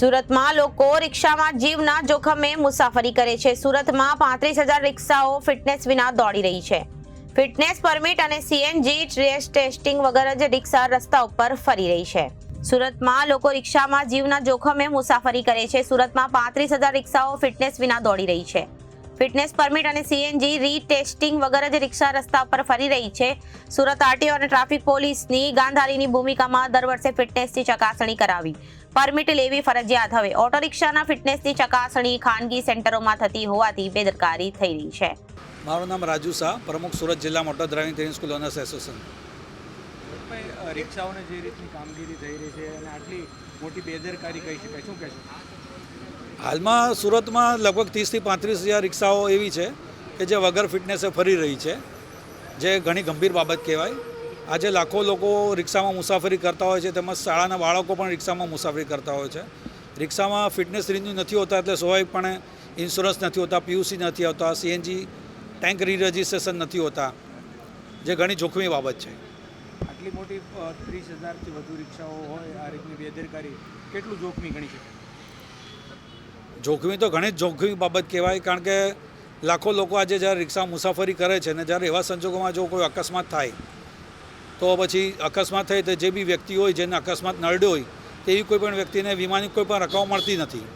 સુરતમાં લોકો રિક્ષામાં જીવના જોખમે મુસાફરી કરે છે. સુરતમાં પાંત્રીસ હજાર રિક્ષાઓ ફિટનેસ વિના દોડી રહી છે. ફિટનેસ પરમિટ અને સીએનજી ટ્રેસ ટેસ્ટિંગ વગર જ રિક્ષા રસ્તા ઉપર ફરી રહી છે. સુરતમાં લોકો રિક્ષામાં જીવના જોખમે મુસાફરી કરે છે. સુરતમાં પાંત્રીસ હજાર રિક્ષાઓ ફિટનેસ વિના દોડી રહી છે. ફિટનેસ પરમિટ અને સીએનજી રીટેસ્ટિંગ વગર જ રિક્ષા રસ્તા ઉપર ફરી રહી છે. સુરત આરટીઓ અને ટ્રાફિક પોલીસની ગાંધારીની ભૂમિકામાં દર વર્ષે ફિટનેસની ચકાસણી કરાવી. પરમિટ લેવી ફરજિયાત હવે. ઓટો રિક્ષાના ફિટનેસની ચકાસણી ખાનગી સેન્ટરોમાં થતી હોવાથી બેદરકારી થઈ રહી છે. મારું નામ રાજુ શાહ પ્રમુખ સુરત જિલ્લા motor driving training school owners association. રિક્ષાઓને જે રીતની કામગીરી થઈ રહી છે અને આટલી મોટી બેદરકારી કહી શકાય. શું કહેશો? હાલમાં સુરતમાં લગભગ ત્રીસથી પાંત્રીસ હજાર રિક્ષાઓ એવી છે કે જે વગર ફિટનેસે ફરી રહી છે, જે ઘણી ગંભીર બાબત કહેવાય. આજે લાખો લોકો રિક્ષામાં મુસાફરી કરતા હોય છે, તેમજ શાળાના બાળકો પણ રિક્ષામાં મુસાફરી કરતા હોય છે. રિક્ષામાં ફિટનેસ રિન્યુ નથી હોતા એટલે સ્વાભાવિકપણે ઇન્સ્યોરન્સ નથી હોતા, પીયુસી નથી હોતા સીએનજી, ટેન્ક રી રજિસ્ટ્રેશન નથી હોતા, જે ઘણી જોખમી બાબત છે. આટલી મોટી ત્રીસ હજારથી વધુ રિક્ષાઓ હોય, આ રીતની બેદરકારી કેટલું જોખમી ગણી શકાય? જોખમી તો ઘણી જ જોખમી બાબત કહેવાય, કારણ કે લાખો લોકો આજે જ્યારે રિક્ષા મુસાફરી કરે છે ને જ્યારે એવા સંજોગોમાં જો કોઈ અકસ્માત થાય, તો પછી અકસ્માત થાય તો જે બી વ્યક્તિ હોય, જેને અકસ્માત નડ્યો હોય, તેવી કોઈ પણ વ્યક્તિને વીમાની કોઈ પણ રકમ મળતી નથી.